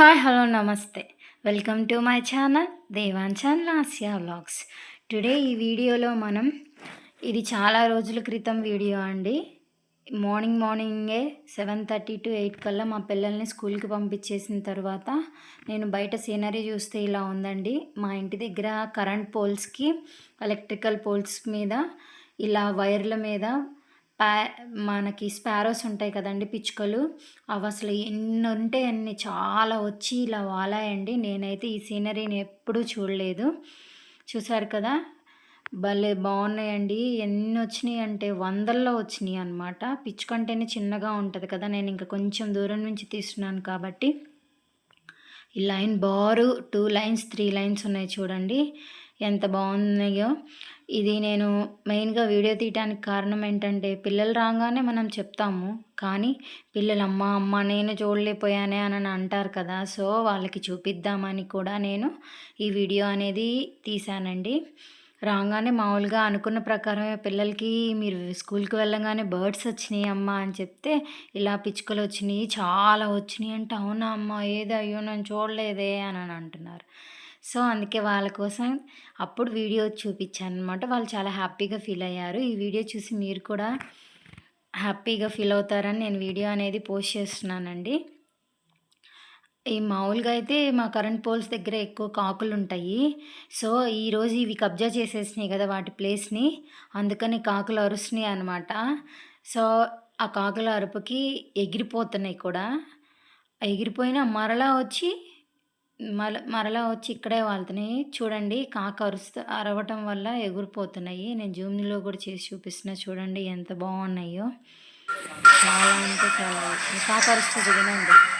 Hi hello నమస్తే welcome to my channel దేవాంచాన్ Lasya vlogs today ఈ వీడియోలో మనం ఇది చాలా రోజుల క్రితం వీడియో అండి. మార్నింగ్ మార్నింగే సెవెన్ థర్టీ టు ఎయిట్ కల్లా మా పిల్లల్ని స్కూల్కి పంపించేసిన తర్వాత నేను బయట సీనరీ చూస్తే ఇలా ఉందండి. మా ఇంటి దగ్గర కరెంట్ పోల్స్కి ఎలక్ట్రికల్ పోల్స్ మీద ఇలా వైర్ల మీద ప్యా మనకి స్పారోస్ ఉంటాయి కదండి పిచ్చుకలు. అవి అసలు ఎన్ని ఉంటే అన్ని చాలా వచ్చి ఇలా వాలాయండి. నేనైతే ఈ సీనరీని ఎప్పుడూ చూడలేదు. చూసారు కదా? భలే బాగున్నాయండి. ఎన్ని వచ్చినాయి అంటే వందల్లో వచ్చినాయి అనమాట పిచ్చుకంటేనే చిన్నగా ఉంటుంది కదా? నేను ఇంకా కొంచెం దూరం నుంచి తీస్తున్నాను కాబట్టి. ఈ లైన్ బారు టూ లైన్స్ త్రీ లైన్స్ ఉన్నాయి చూడండి. ఎంత బాగున్నాయో. ఇది నేను మెయిన్గా వీడియో తీయడానికి కారణం ఏంటంటే పిల్లలు రాగానే మనం చెప్తాము. కానీ పిల్లలు అమ్మ అమ్మ నేను చూడలేకపోయానే అని అంటారు కదా. సో వాళ్ళకి చూపిద్దామని కూడా నేను ఈ వీడియో అనేది తీశానండి. రాగానే మామూలుగా అనుకున్న ప్రకారమే పిల్లలకి మీరు స్కూల్కి వెళ్ళగానే బర్డ్స్ వచ్చినాయి అమ్మ అని చెప్తే ఇలా పిచ్చుకలు వచ్చినాయి చాలా వచ్చినాయి అంటే అవునా అమ్మ? ఏదో అయ్యో నేను చూడలేదే అని అంటున్నారు. సో అందుకే వాళ్ళ కోసం అప్పుడు వీడియో చూపించాను అనమాట వాళ్ళు చాలా హ్యాపీగా ఫీల్ అయ్యారు. ఈ వీడియో చూసి మీరు కూడా హ్యాపీగా ఫీల్ అవుతారని నేను వీడియో అనేది పోస్ట్ చేస్తున్నానండి. ఈ మామూలుగా అయితే మా కరెంట్ పోల్స్ దగ్గర ఎక్కువ కాకులు ఉంటాయి. సో ఈరోజు ఇవి కబ్జా చేసేసినాయి కదా వాటి ప్లేస్ని. అందుకని కాకులు అరుస్తున్నాయి అనమాట. సో ఆ కాకుల అరుపుకి ఎగిరిపోతున్నాయి కూడా. ఎగిరిపోయినా మరలా వచ్చి మల మరలా వచ్చి ఇక్కడే వాళ్తున్నాయి చూడండి కాక అరుస్తూ అరవటం వల్ల ఎగిరిపోతున్నాయి. నేను జూమ్లో కూడా చేసి చూపిస్తున్నా చూడండి ఎంత బాగున్నాయో. చాలా అంటే చాలా కాక అరుస్తూ వినండి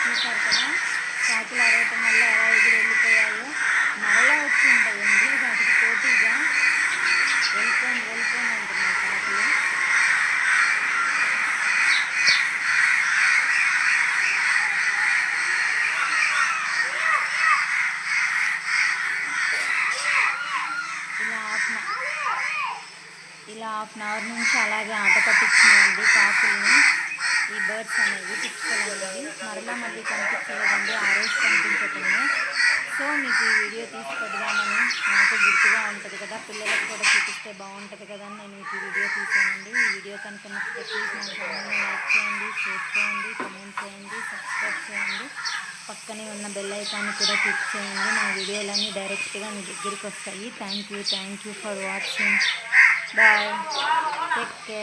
చూసారు కదా కాకులు అరవటం వల్ల ఎలా ఎగిరి వెళ్ళిపోయాయో మరలా వచ్చి ఉంటాయండి వాటికి పోటీగా వెళ్ళిపోయింది వెళ్ళిపోయింది అంటున్నాయి కాకులు ఇలా హాఫ్ ఇలా హాఫ్ అన్ అవర్ నుంచి అలాగే ఆట పట్టించినాయండి కాకుల్ని ఈ బర్డ్స్ అనేవి పిచ్చుకలు అనేవి. మరలా మళ్ళీ కనిపించలేదండి ఆ రోజు కనిపించకుండా సో మీకు ఈ వీడియో తీసి నాకు గుర్తుగా ఉంటుంది కదా పిల్లలకు కూడా చూపిస్తే బాగుంటుంది కదా అని నేను మీకు ఈ వీడియో తీసానండి. ఈ వీడియో కనుక నచ్చితే ప్లీజ్ నా ఛానల్ని లైక్ చేయండి షేర్ చేయండి కమెంట్ చేయండి సబ్స్క్రైబ్ చేయండి. పక్కనే ఉన్న బెల్ ఐకాన్ కూడా క్లిక్ చేయండి. నా వీడియోలన్నీ డైరెక్ట్గా మీ దగ్గరికి వస్తాయి. Thank you thank you for watching Bye. Take care.